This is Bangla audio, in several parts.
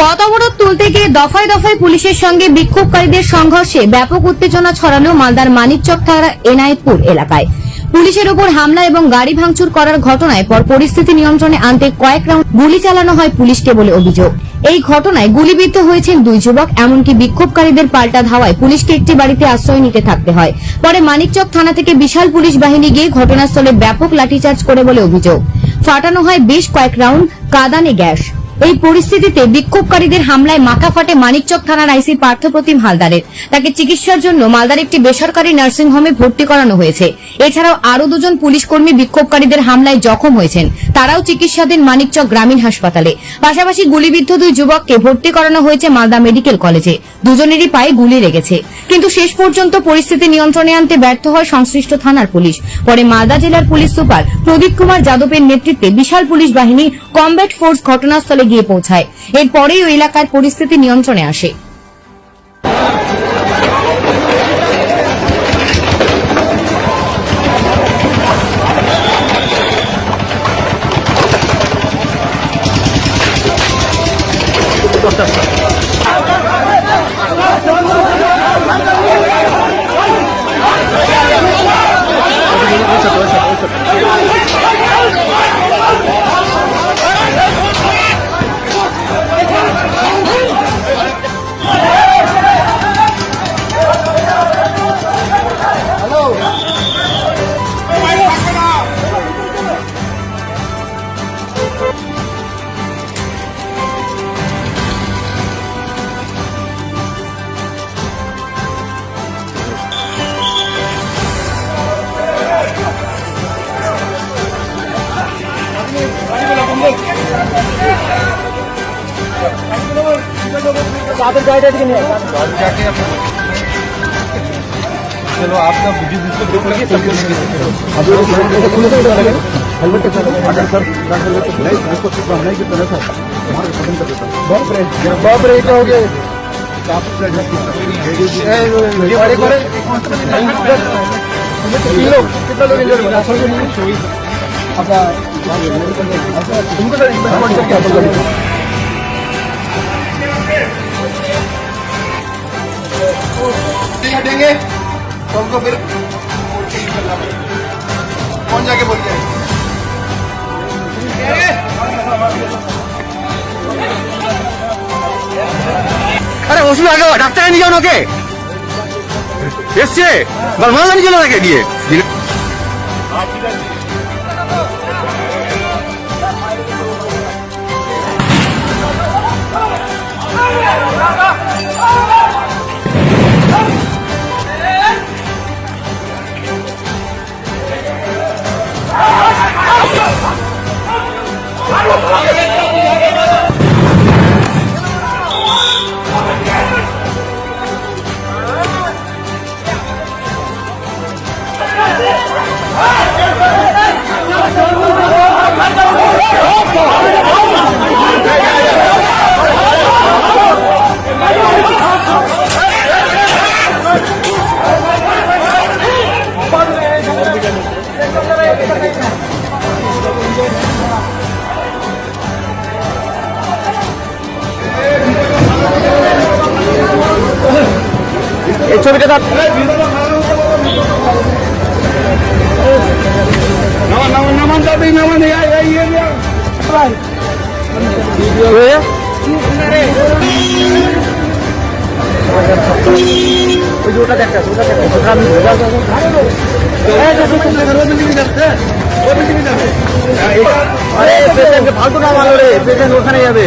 পথ অবরোধ তুলতে গিয়ে দফায় দফায় পুলিশের সঙ্গে বিক্ষোভকারীদের সংঘর্ষে ব্যাপক উত্তেজনা ছড়ালো মালদার মানিকচক থানা এনায়েতপুর এলাকায়। পুলিশের ওপর হামলা এবং গাড়ি ভাঙচুর করার ঘটনায় পর পরিস্থিতি নিয়ন্ত্রণে আনতে কয়েক রাউন্ড গুলি চালানো হয় পুলিশকে বলে অভিযোগ। এই ঘটনায় গুলিবিদ্ধ হয়েছেন দুই যুবক, এমনকি বিক্ষোভকারীদের পাল্টা ধাওয়ায় পুলিশকে একটি বাড়িতে আশ্রয় নিতে থাকতে হয়। পরে মানিকচক থানা থেকে বিশাল পুলিশ বাহিনী গিয়ে ঘটনাস্থলে ব্যাপক লাঠিচার্জ করে বলে অভিযোগ। ফাটানো হয় বেশ কয়েক রাউন্ড কাদানে গ্যাস। এই পরিস্থিতিতে বিক্ষোভকারীদের হামলায় মাথা ফাটে মানিকচক থানার আইসি পার্থপ্রতিম হালদারের। তাকে চিকিৎসার জন্য মালদার একটি বেসরকারি নার্সিংহোমে ভর্তি করানো হয়েছে। এছাড়াও আরও দুজন পুলিশ কর্মী বিক্ষোভকারীদের হামলায় জখম হয়েছেন। তারাও চিকিৎসাধীন মানিকচক গ্রামীণ হাসপাতালে। পাশাপাশি গুলিবিদ্ধ দুই যুবককে ভর্তি করানো হয়েছে মালদা মেডিকেল কলেজে। দুজনেরই পায়ে গুলি লেগেছে। কিন্তু শেষ পর্যন্ত পরিস্থিতি নিয়ন্ত্রণে আনতে ব্যর্থ হয় সংশ্লিষ্ট থানার পুলিশ। পরে মালদা জেলার পুলিশ সুপার প্রদীপ কুমার যাদবের নেতৃত্বে বিশাল পুলিশ বাহিনী কমব্যাট ফোর্স ঘটনাস্থলে গিয়ে পৌঁছায়। এরপরেই ওই এলাকার পরিস্থিতি নিয়ন্ত্রণে আসে। चादर चाहिए कि नहीं चादर चलो आपका बुज़ुर्ग इसको हेलमेट अगर सर नहीं इसको नहीं कि सर हमारे खत्म कर देता बॉम्ब ब्रेक बॉम्ब ब्रेक हो गए लोग कितना लोग इंजर्ड हुआ अब तुमको सर हटेंगे तो हमको फिर कोर्ट के लिए करना पड़ेगा कौन जाके बोल के आए? আরে ওষুধ আগে ডাক্তারে নিয়ে যাও ওকে এসছে বল মালা নিয়ে চলো নাকি গিয়ে ছবিটা হয়ে ফালতু না ভালো রে পেশেন্ট ওখানে যাবে।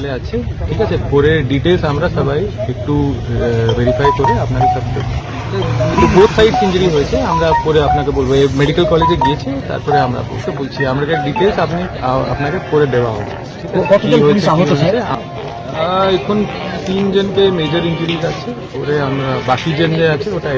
কন্ট্রোলে আছে। ঠিক আছে পরে ডিটেলস আমরা সবাই একটু ভেরিফাই করে আপনাকে সব বোথ সাইডস ইঞ্জুরি হয়েছে আমরা পরে আপনাকে বলব। এই মেডিকেল কলেজে গিয়েছে তারপরে আমরা বসে বলছি। আমরা ডিটেলস আপনি আপনাকে পরে দেওয়া হবে। এখন তিনজনকে মেজর ইঞ্জুরিজ আছে। পরে আমরা বাকি জন যে আছে ওটা